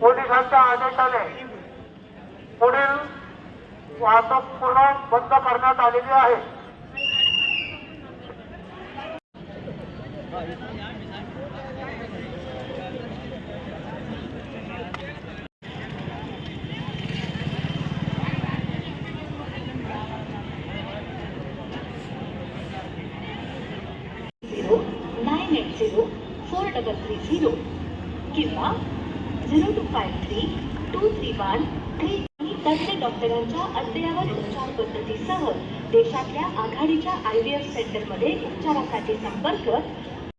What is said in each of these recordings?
पोलिसांच्या आदेशाने पुढील वाहतूक पूर्ण बंद करण्यात आलेली आहे zero nine eight zero four double three zero किंवा zero two five three two three one three तज्ज्ञ डॉक्टरांच्या अद्ययावत उपचार पद्धतीसह देशातल्या आघाडीच्या आय व्ही एफ सेंटरमध्ये उपचारासाठी संपर्क.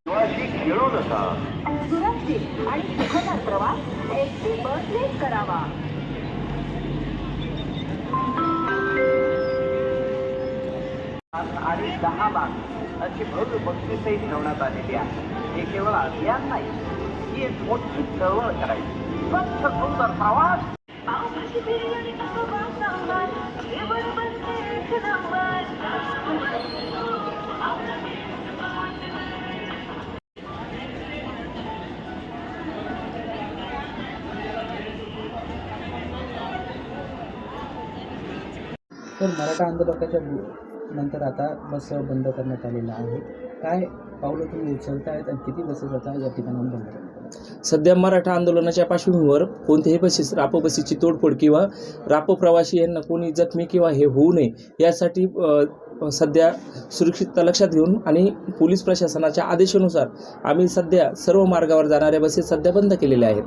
शिवाशी खेळू नका सुरक्षित आणि सुखकर प्रवास एस टी बसनेच करावा. आणि दहा लाख अशी भव्य बक्षीसही ठेवण्यात आलेली आहे. हे केवळ अभियान नाही ही एक मोठी चळवळ करायची स्वच्छ सुंदर प्रवास पावभाजी बिर्याणी अनुभव सांबार जेवण तर मराठा आंदोलकाच्या नंतर आता बस बंद करण्यात आलेल्या आहेत. काय पावलं तुम्ही उचलतायत आणि किती बसेस आता या ठिकाणाहून बंद सध्या मराठा आंदोलनाच्या पार्श्वभूमीवर कोणत्याही बसेस रापो बसेसची तोडफोड किंवा रापो प्रवासी यांना कोणी जखमी किंवा हे होऊ नये यासाठी सध्या सुरक्षितता लक्षात घेऊन आणि पोलीस प्रशासनाच्या आदेशानुसार आम्ही सध्या सर्व मार्गावर जाणाऱ्या बसेस सध्या बंद केलेल्या आहेत.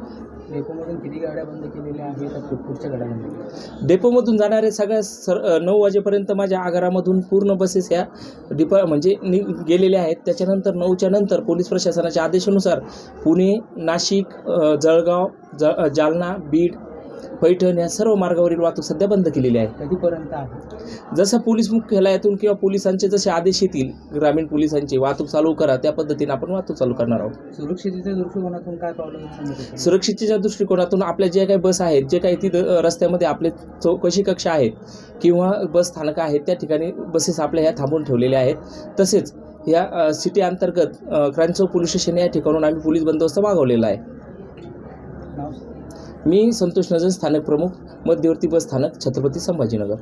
डेपोमधून किती गाड्या बंद केलेल्या आहेत पुढच्या गाड्या बंद डेपोमधून जाणाऱ्या सगळ्या सर नऊ वाजेपर्यंत माझ्या आगारामधून पूर्ण बसेस ह्या डिपा म्हणजे नि गेलेल्या आहेत. त्याच्यानंतर नऊच्या नंतर पोलीस प्रशासनाच्या आदेशानुसार पुणे नाशिक जळगाव ज जालना बीड पैठण या सर्व मार्गावरील वाहतूक सध्या बंद केलेली आहे. कधीपर्यंत आहे? जसं पोलीस मुख्यालयातून किंवा पोलिसांचे जसे आदेश येतील ग्रामीण पोलिसांचे वाहतूक चालू करा त्या पद्धतीने आपण वाहतूक चालू करणार आहोत. सुरक्षितेच्या दृष्टिकोनातून काय होता सुरक्षिततेच्या दृष्टिकोनातून आपल्या जे काही बस आहेत जे काही तिथं रस्त्यामध्ये आपले चौकशी कक्ष आहेत किंवा बस स्थानकं आहेत त्या ठिकाणी बसेस आपल्या ह्या थांबवून ठेवलेल्या आहेत. तसेच या सिटी अंतर्गत अ, क्रांचौक पोलीस स्टेशन या ठिकाणून आम्ही पोलीस बंदोबस्त मागवलेला आहे. मी संतोष नजर स्थानक प्रमुख मध्यवर्ती बस स्थानक छत्रपती संभाजीनगर.